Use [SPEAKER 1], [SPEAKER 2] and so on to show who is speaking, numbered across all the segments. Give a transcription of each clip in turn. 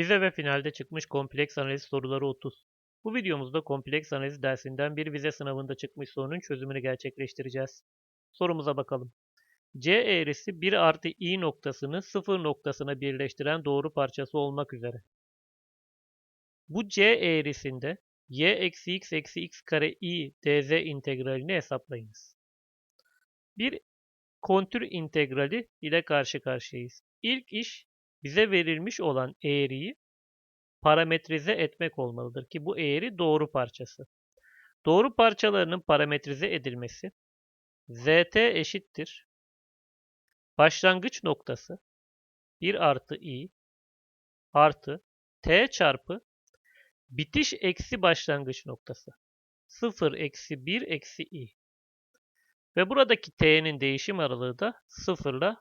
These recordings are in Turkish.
[SPEAKER 1] Vize ve finalde çıkmış kompleks analiz soruları 30. Bu videomuzda kompleks analiz dersinden bir vize sınavında çıkmış sorunun çözümünü gerçekleştireceğiz. Sorumuza bakalım. C eğrisi 1 artı i noktasını 0 noktasına birleştiren doğru parçası olmak üzere. Bu C eğrisinde y eksi x eksi x kare i dz integralini hesaplayınız. Bir kontür integrali ile karşı karşıyayız. İlk iş bize verilmiş olan eğriyi parametrize etmek olmalıdır ki bu eğri doğru parçası. Doğru parçalarının parametrize edilmesi zt eşittir. Başlangıç noktası 1 artı i artı t çarpı bitiş eksi başlangıç noktası 0 eksi 1 eksi i. Ve buradaki t'nin değişim aralığı da 0 ile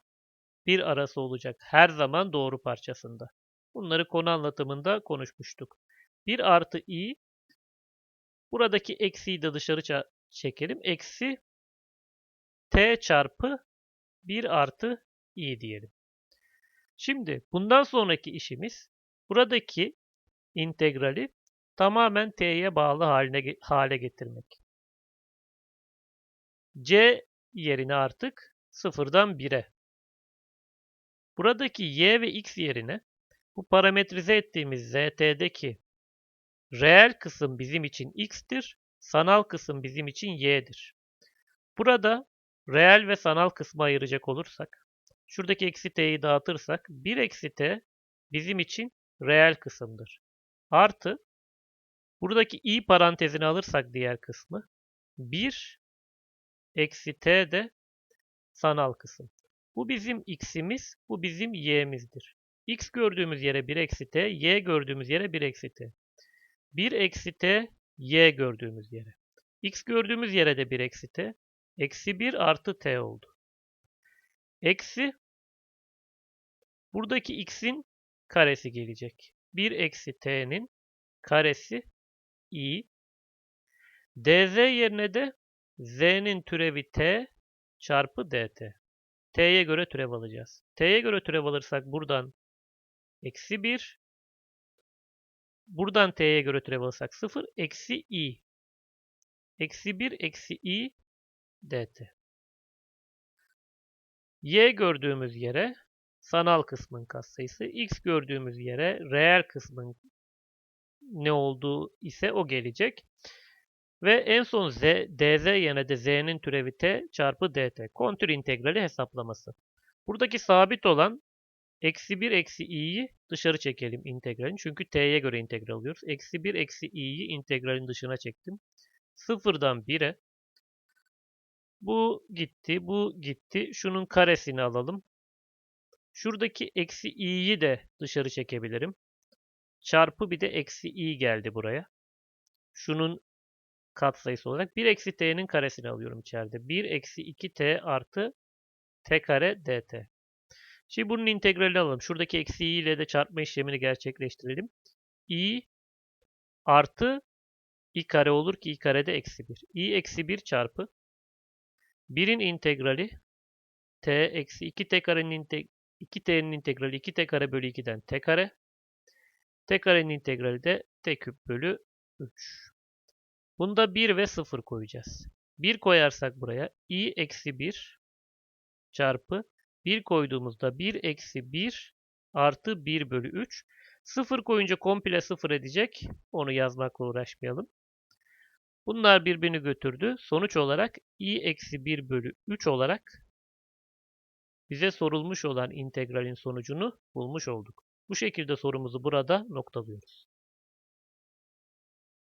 [SPEAKER 1] 1 arası olacak. Her zaman doğru parçasında. Bunları konu anlatımında konuşmuştuk. 1 artı i buradaki eksiyi de dışarı çekelim. Eksi t çarpı 1 artı i diyelim. Şimdi bundan sonraki işimiz buradaki integrali tamamen t'ye bağlı haline hale getirmek. c yerine artık sıfırdan 1'e. Buradaki y ve x yerine bu parametrize ettiğimiz zt'deki reel kısım bizim için x'tir, sanal kısım bizim için y'dir. Burada reel ve sanal kısmı ayıracak olursak, şuradaki eksi t'yi dağıtırsak 1 eksi t bizim için reel kısımdır. Artı buradaki i parantezini alırsak diğer kısmı 1 eksi t de sanal kısım. Bu bizim x'imiz, bu bizim y'mizdir. x gördüğümüz yere 1 eksi t, y gördüğümüz yere 1 eksi t. 1 eksi t, y gördüğümüz yere. x gördüğümüz yere de 1 eksi t. Eksi 1 artı t oldu. Eksi buradaki x'in karesi gelecek. 1 eksi t'nin karesi i. dz yerine de z'nin türevi t çarpı dt. T'ye göre türev alacağız. t'ye göre türev alırsak buradan eksi 1. Buradan t'ye göre türev alırsak 0. Eksi i. Eksi 1 eksi i dt. y gördüğümüz yere sanal kısmın katsayısı, x gördüğümüz yere reel kısmın ne olduğu ise o gelecek. Ve en son z, dz yerine de z'nin türevi t çarpı dt. Kontür integrali hesaplaması. Buradaki sabit olan eksi 1 eksi i'yi dışarı çekelim integralin. Çünkü t'ye göre integral alıyoruz. Eksi 1 eksi i'yi integralin dışına çektim. Sıfırdan 1'e. Bu gitti, bu gitti. Şunun karesini alalım. Şuradaki eksi i'yi de dışarı çekebilirim. Çarpı bir de eksi i geldi buraya. Şunun katsayısı olarak 1 eksi t'nin karesini alıyorum içeride. 1 eksi 2t artı t kare dt. Şimdi bunun integrali alalım. Şuradaki eksi i ile de çarpma işlemini gerçekleştirelim. i artı i kare olur ki i kare de eksi 1. i eksi 1 çarpı 1'in integrali t eksi 2t karenin integ 2t'nin integrali 2t kare bölü 2'den t kare. t karenin integrali de t küp bölü 3. Bunda 1 ve 0 koyacağız. 1 koyarsak buraya i eksi 1 çarpı 1 koyduğumuzda 1 eksi 1 artı 1 bölü 3. 0 koyunca komple 0 edecek. Onu yazmakla uğraşmayalım. Bunlar birbirini götürdü. Sonuç olarak i eksi 1 bölü 3 olarak bize sorulmuş olan integralin sonucunu bulmuş olduk. Bu şekilde sorumuzu burada noktalıyoruz.